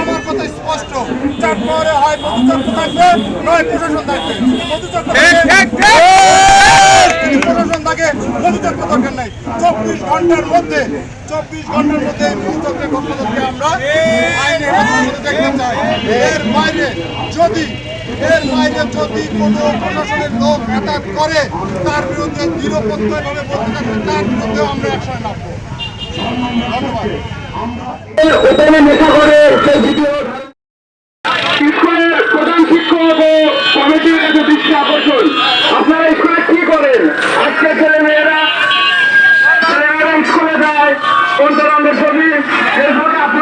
আমার কথা স্পষ্ট চারপরে হয় মধুচন্দ্র থাকবে নয় প্রশাসন থাকবে মধুচন্দ্র প্রশাসন থাকে মধুচন্দ্র দরকার নাই চব্বিশ ঘণ্টার মধ্যে, চব্বিশ ঘণ্টার মধ্যে এই মধুচন্দ্রের ঘটনাকে আমরা আইনের দেখতে চাই। এর বাইরে যদি, এর বাইরে যদি কোনো প্রশাসনের লোক অ্যাটাক করে, তার বিরুদ্ধে নিরপেক্ষভাবে বলতে থাকবে তার বিরুদ্ধেও আমরা একসঙ্গে নামবো। ধন্যবাদ। যায় বন্ধুবান্ধব ছবি ফেসবুকে